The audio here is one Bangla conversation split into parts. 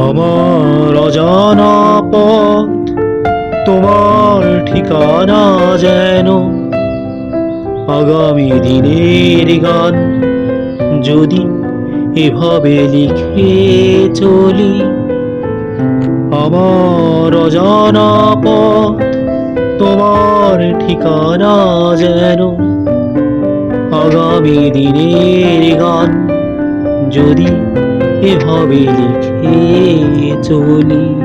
আমার অজানা পথ তোমার ঠিকানা যেন আগামী দিনের গান যদি এভাবে লিখে চলি, আমার অজানা পথ তোমার ঠিকানা যেন আগামী দিনের গান যদি এভাবে লিখে চলি।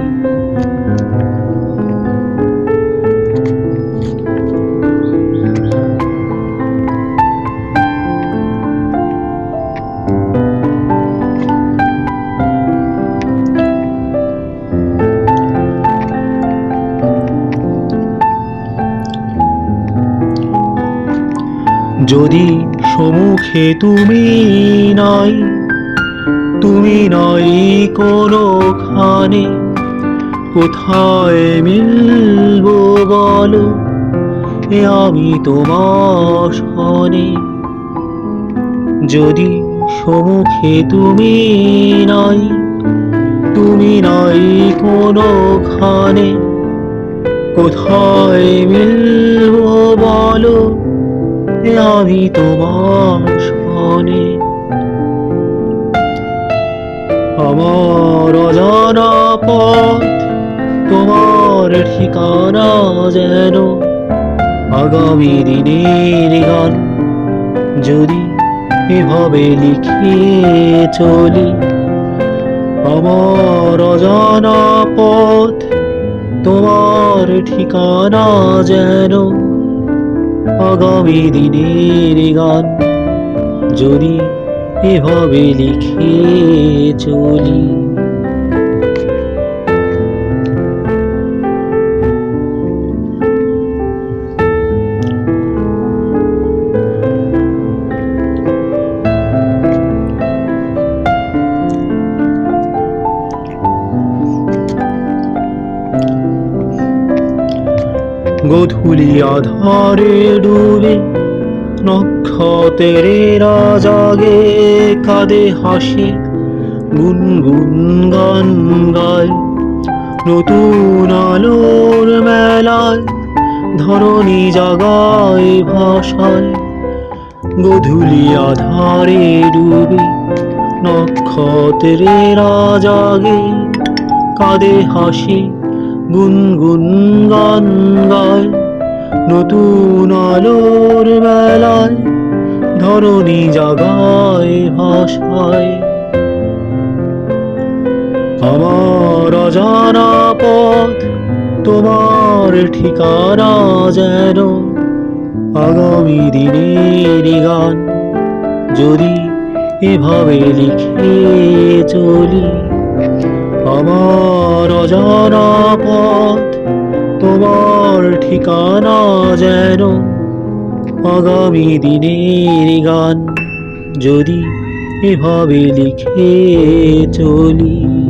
যদি সম্মুখে তুমি নাই তুমি নাই কোনোখানে, কোথায় মিলব বলো, এ আমি তোমার সনে। যদি সম্মুখে তুমি নাই তুমি নাই কোনোখানে, কোথায় মিলব বলো এ আমি তোমার সনে আমার অজানা পথ, তোমার ঠিকানা যেন আগামী দিনের গান। যদি এভাবে লিখে চলি, আমার অজানা পথ, তোমার ঠিকানা যেন আগামী দিনের গান যদি এভাবে লিখে চলি। গধুলি আধারে ডুবে, নক্ষত্রেরা জাগে কাঁদে হাসি, গুনগুন গান গায়। নতুন আলোর মেলায় ধরণী জাগায় ভাষায় গধুলি আধারে ডুবে, নক্ষত্রেরা জাগে কাঁদে হাসি গুনগুন গান গায় নতুন আলোর বেলায় ধরণী জাগায় ভাষায় আমার অজানা পথ তোমার ঠিকানা যেন আগামী দিনের গান, যদি এভাবে লিখে চলি। আমার অজানা পথ তোমার ঠিকানা যেন আগামী দিনের গান যদি এভাবে লিখে চলি।